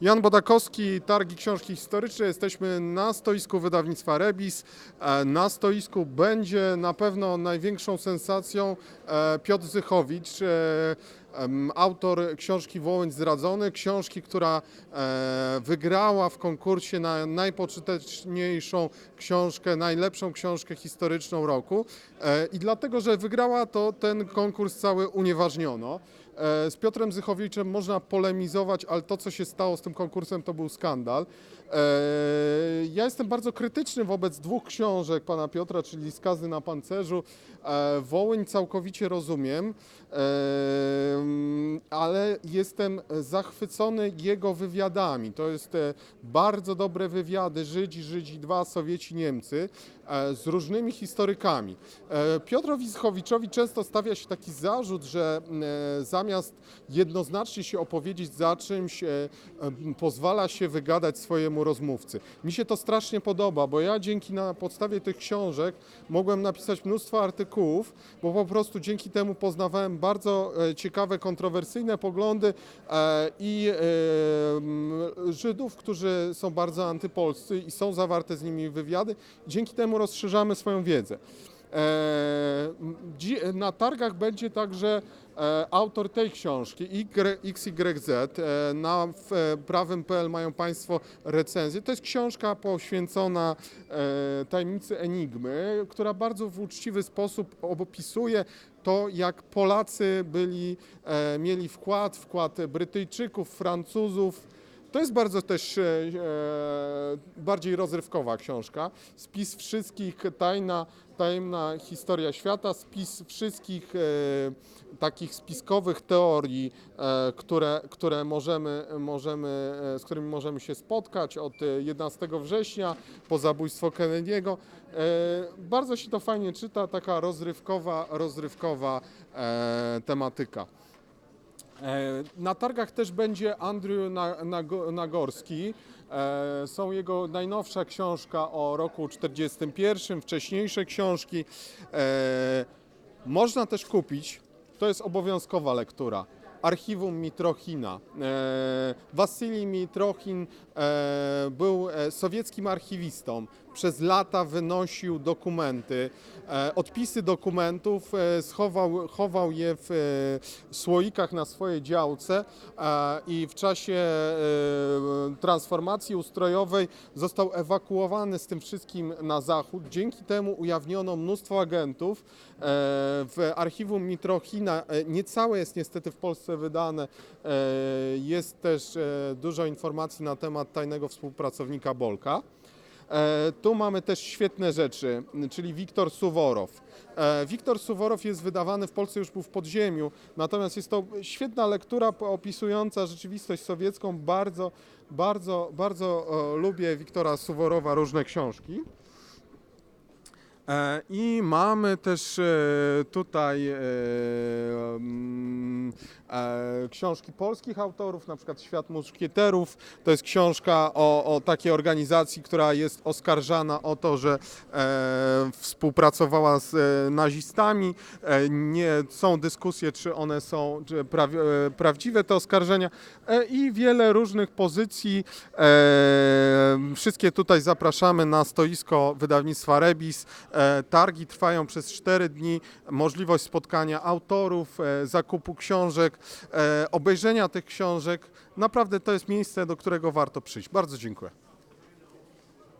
Jan Bodakowski, Targi Książki Historyczne. Jesteśmy na stoisku wydawnictwa Rebis. E, Na stoisku będzie na pewno największą sensacją e, Piotr Zychowicz, e, autor książki Wołyń Zdradzony, książki, która e, wygrała w konkursie na najpoczyteczniejszą książkę, najlepszą książkę historyczną roku. E, I dlatego, że wygrała, to ten konkurs cały unieważniono. E, Z Piotrem Zychowiczem można polemizować, ale to, co się stało z tym konkursem, to był skandal. Ja jestem bardzo krytyczny wobec dwóch książek pana Piotra, czyli Skazy na pancerzu. Wołyń całkowicie rozumiem, ale jestem zachwycony jego wywiadami. To jest e, bardzo dobre wywiady Żydzi, Żydzi 2, Sowieci, Niemcy e, z różnymi historykami. E, Piotrowi często stawia się taki zarzut, że zamiast jednoznacznie się opowiedzieć za czymś, pozwala się wygadać swojemu rozmówcy. Mi się to strasznie podoba, bo ja dzięki na podstawie tych książek mogłem napisać mnóstwo artykułów, bo po prostu dzięki temu poznawałem bardzo e, ciekawe, kontrowersyjne poglądy e, i e, Żydów, którzy są bardzo antypolscy i są zawarte z nimi wywiady. Dzięki temu rozszerzamy swoją wiedzę. E, Na targach będzie także e, autor tej książki, Y- XYZ. E, Na prawym.pl mają Państwo recenzję. To jest książka poświęcona tajemnicy Enigmy, która bardzo w uczciwy sposób opisuje to, jak Polacy byli, mieli wkład, wkład Brytyjczyków, Francuzów. To jest bardzo też e, bardziej rozrywkowa książka. Spis wszystkich, tajna, tajemna historia świata, spis wszystkich e, takich spiskowych teorii, e, które, które możemy, możemy, e, z którymi możemy się spotkać od e, 11 września po zabójstwo Kennedy'ego. E, bardzo się to fajnie czyta, taka rozrywkowa, rozrywkowa e, tematyka. E, Na targach też będzie Andrew Na- Nago- Nagorski. E, Są jego najnowsza książka o roku 41, wcześniejsze książki. E, Można też kupić, to jest obowiązkowa lektura, Archiwum Mitrochina. E, Wasylij Mitrochin e, był e, sowieckim archiwistą. Przez lata wynosił dokumenty, odpisy dokumentów, schował, chował je w słoikach na swojej działce i w czasie transformacji ustrojowej został ewakuowany z tym wszystkim na zachód. Dzięki temu ujawniono mnóstwo agentów. W archiwum Mitrochina, niecałe jest niestety w Polsce wydane, e, jest też e, dużo informacji na temat tajnego współpracownika Bolka. E, Tu mamy też świetne rzeczy, czyli Wiktor Suworow. Wiktor Suworow jest wydawany w Polsce już był w podziemiu, natomiast jest to świetna lektura opisująca rzeczywistość sowiecką. Bardzo, bardzo, bardzo lubię Wiktora Suworowa różne książki. I mamy też tutaj książki polskich autorów, na przykład Świat Muszkieterów. To jest książka o, o takiej organizacji, która jest oskarżana o to, że e, współpracowała z e, nazistami. E, nie są dyskusje, czy one są czy praw, e, prawdziwe, te oskarżenia. E, I wiele różnych pozycji. E, wszystkie tutaj zapraszamy na stoisko wydawnictwa Rebis. E, Targi trwają przez 4 dni. Możliwość spotkania autorów, e, zakupu książek, e, obejrzenia tych książek. Naprawdę to jest miejsce, do którego warto przyjść. Bardzo dziękuję.